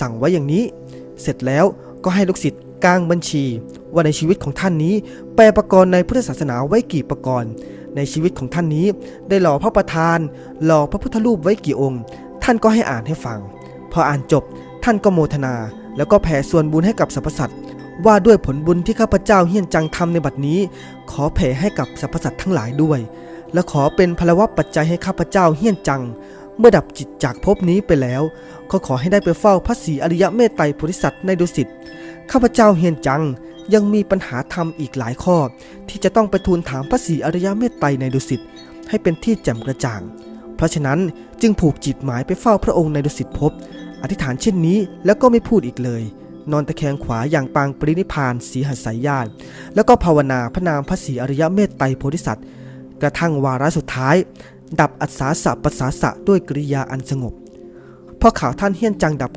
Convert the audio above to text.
สั่งไว้อย่างนี้ เสร็จแล้วก็ให้ลูกศิษย์กางบัญชี ว่าในชีวิตของท่านนี้ แปลประกรณ์ในพุทธศาสนาไว้กี่ประกรณ์ ในชีวิตของท่านนี้ ได้หล่อพระประธานหล่อพระพุทธรูปไว้กี่องค์ ท่านก็ให้อ่านให้ฟัง พออ่านจบท่านก็โมทนา แล้วก็แผ่ส่วนบุญให้กับสรรพสัตว์ว่าด้วยผลบุญที่ข้าพเจ้าเฮียนจังทำในบัดนี้ ขอแผ่ให้กับสรรพสัตว์ทั้งหลายด้วย และขอเป็นพลวัตปัจจัยให้ข้าพเจ้าเฮียนจัง เมื่อดับจิตจากภพนี้ไปแล้ว ก็ขอให้ได้ไปเฝ้าพระศรีอริยเมตไตรโพธิสัตว์ในดุสิตข้าพเจ้าเฮียนจังยังมีปัญหาธรรมอีกหลายข้อ ที่จะต้องไปทูลถามพระศรีอริยเมตไตรในดุสิตให้เป็นที่แจ่มกระจ่าง เพราะฉะนั้นจึงผูกจิตหมายไปเฝ้าพระองค์ในดุสิตภพอธิษฐานเช่นนี้แล้วก็ไม่พูดอีกเลย นอนตะแคงขวาอย่างปางปรินิพานสีหัสายญาติแล้วก็ภาวนาพระนามพระศรีอริยเมตไตรโพธิสัตว์ กระทั่งวาระสุดท้าย ดับอัศสาสะปัสสาสะด้วยกริยาอันสงบพอข่าวท่านเฮี้ยนจังดับ